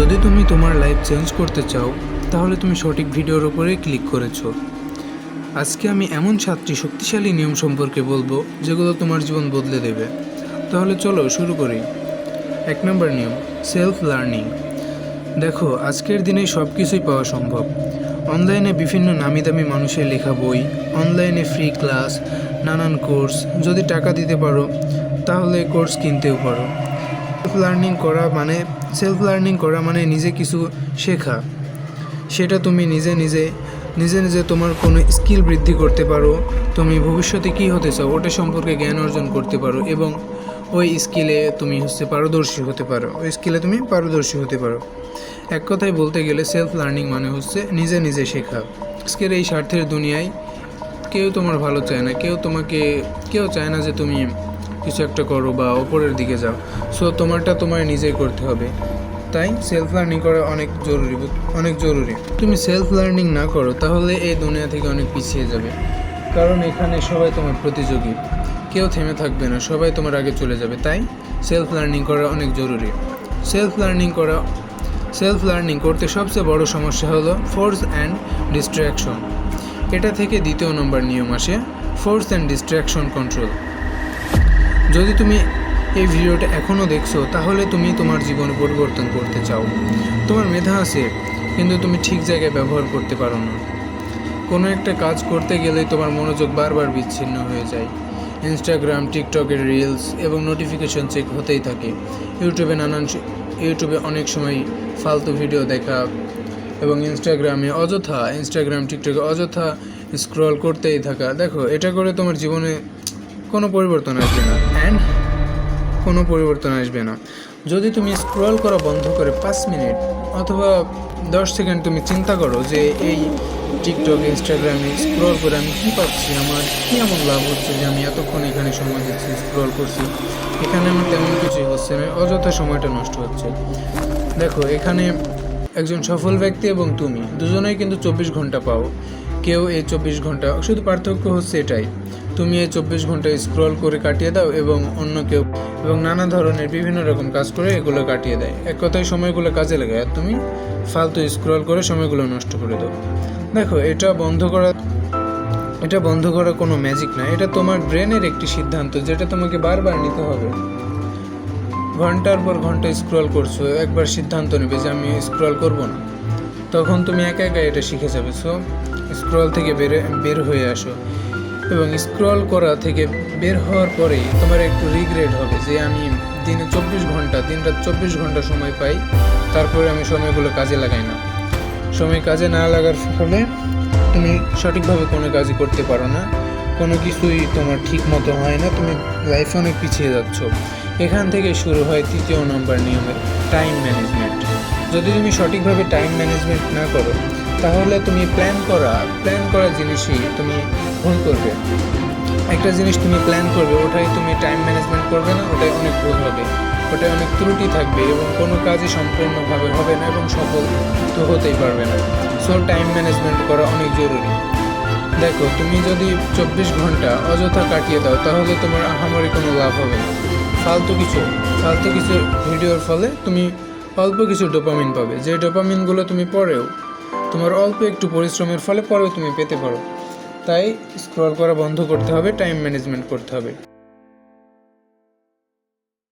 যদি তুমি তোমার লাইফ চেঞ্জ করতে চাও, তাহলে তুমি সঠিক ভিডিওর উপরে ক্লিক করেছ। আজকে আমি এমন সাতটি শক্তিশালী নিয়ম সম্পর্কে বলব, যেগুলো তোমার জীবন বদলে দেবে। তাহলে চলো শুরু করি। এক নম্বর নিয়ম সেলফ লার্নিং দেখো, আজকের দিনে সব কিছুই পাওয়া সম্ভব। অনলাইনে বিভিন্ন নামি দামি মানুষের লেখা বই, অনলাইনে ফ্রি ক্লাস নানান কোর্স যদি টাকা দিতে পারো, তাহলে কোর্স কিনতেও পারো। সেলফ লার্নিং করা মানে সেলফ লার্নিং করা মানে নিজে কিছু শেখা। সেটা তুমি নিজে নিজে নিজে নিজে তোমার কোনো স্কিল বৃদ্ধি করতে পারো, তুমি ভবিষ্যতে কী হতে চাও ওটা সম্পর্কে জ্ঞান অর্জন করতে পারো এবং ওই স্কিলে তুমি হচ্ছে পারদর্শী হতে পারো, ওই স্কিলে তুমি পারদর্শী হতে পারো। এক কথায় বলতে গেলে সেলফ লার্নিং মানে হচ্ছে নিজে নিজে শেখা। আজকের এই স্বার্থের দুনিয়ায় কেউ তোমার ভালো চায় না, কেউ তোমাকে, কেউ চায় না যে তুমি কিছু একটা করো বা ওপরের দিকে যাও। সো তোমারটা তোমার নিজেই করতে হবে। তাই সেলফ লার্নিং করা অনেক জরুরি অনেক জরুরি। তুমি সেলফ লার্নিং না করো, তাহলে এই দুনিয়া থেকে অনেক পিছিয়ে যাবে। কারণ এখানে সবাই তোমার প্রতিযোগী। কেউ থেমে থাকবে না, সবাই তোমার আগে চলে যাবে। তাই সেলফ লার্নিং করা অনেক জরুরি। সেলফ লার্নিং করা সেলফ লার্নিং করতে সবচেয়ে বড় সমস্যা হলো ফোর্স অ্যান্ড ডিস্ট্র্যাকশন এটা থেকে দ্বিতীয় নম্বর নিয়ম আসে ফোর্স অ্যান্ড ডিস্ট্র্যাকশন কন্ট্রোল যদি তুমি এই ভিডিওটা এখনও দেখছ, তাহলে তুমি তোমার জীবন পরিবর্তন করতে চাও। তোমার মেধা আছে, কিন্তু তুমি ঠিক জায়গায় ব্যবহার করতে পারো না। কোনো একটা কাজ করতে গেলে তোমার মনোযোগ বারবার বিচ্ছিন্ন হয়ে যায়। ইনস্টাগ্রাম টিকটকের রিলস এবং নোটিফিকেশন চেক হতেই থাকে। ইউটিউবে নানান ইউটিউবে অনেক সময় ফালতু ভিডিও দেখা এবং ইনস্টাগ্রামে অযথা ইনস্টাগ্রাম টিকটকে অযথা স্ক্রল করতেই থাকা। দেখো, এটা করে তোমার জীবনে কোনো পরিবর্তন আসবে না। অ্যান্ড কোনো পরিবর্তন আসবে না। যদি তুমি স্ক্রল করা বন্ধ করে পাঁচ মিনিট অথবা দশ সেকেন্ড তুমি চিন্তা করো যে এই টিকটক ইনস্টাগ্রামে স্ক্রল করে আমি কী পাচ্ছি, আমার কী এমন লাভ হচ্ছে যে আমি এতক্ষণ এখানে সময় দিচ্ছি স্ক্রল করছি। এখানে আমার তেমন কিছুই হচ্ছে না, অযথা সময়টা নষ্ট হচ্ছে। দেখো, এখানে একজন সফল ব্যক্তি এবং তুমি, দুজনেই কিন্তু চব্বিশ ঘণ্টা পাও। কেউ এই চব্বিশ ঘণ্টা, শুধু পার্থক্য হচ্ছে এটাই। তুমি এই চব্বিশ ঘণ্টা স্ক্রল করে কাটিয়ে দাও এবং অন্য কেউ এবং নানা ধরনের বিভিন্ন রকম কাজ করে এগুলো কাটিয়ে দেয়। এক কথায় সময়গুলো কাজে লাগে আর তুমি ফালতু স্ক্রল করে সময়গুলো নষ্ট করে দাও। দেখো, এটা বন্ধ করা, এটা বন্ধ করা কোনো ম্যাজিক না। এটা তোমার ব্রেনের একটি সিদ্ধান্ত যেটা তোমাকে বারবার নিতে হবে। ঘণ্টার পর ঘণ্টা স্ক্রল করছ, একবার সিদ্ধান্ত নেবে যে আমি স্ক্রল করব না। তখন তুমি একা একা এটা শিখে যাবে। সো স্ক্রল থেকে বের বের হয়ে আসো। এবং স্ক্রল করা থেকে বের হওয়ার পরেই তোমার একটু রিগ্রেট হবে যে আমি দিনে চব্বিশ ঘণ্টা দিন রাত চব্বিশ ঘণ্টা সময় পাই, তারপরে আমি সময়গুলো কাজে লাগাই না। সময় কাজে না লাগার ফলে তুমি সঠিকভাবে কোনো কাজই করতে পারো না, কোনো কিছুই তোমার ঠিক মতো হয় না, তুমি লাইফে অনেক পিছিয়ে যাচ্ছ। এখান থেকে শুরু হয় তৃতীয় নম্বর নিয়মের টাইম ম্যানেজমেন্ট যদি তুমি সঠিকভাবে টাইম ম্যানেজমেন্ট না করো তাহলে তুমি প্ল্যান করা প্ল্যান করা জিনিসই তুমি ভুল করবে। একটা জিনিস তুমি প্ল্যান করবে, ওটাই তুমি টাইম ম্যানেজমেন্ট করবে না, ওটাই অনেক ভুল হবে। ওটাই অনেক ত্রুটি থাকবে এবং কোনো কাজই সম্পূর্ণভাবে হবে না এবং সফল তো হতেই পারবে না। সো টাইম ম্যানেজমেন্ট করা অনেক জরুরি। দেখো, তুমি যদি চব্বিশ ঘণ্টা অযথা কাটিয়ে দাও, তাহলে তোমার আহামারি কোনো লাভ হবে না। ফালতু কিছু ফালতু কিছু ভিডিওর ফলে তুমি অল্প কিছু ডোপামিন পাবে। যে ডোপামিনগুলো তুমি পরেও তোমার অল্প একটু পরিশ্রমের ফলে পরেও তুমি পেতে পারো। তাই স্ক্রল করা বন্ধ করতে হবে টাইম ম্যানেজমেন্ট করতে হবে।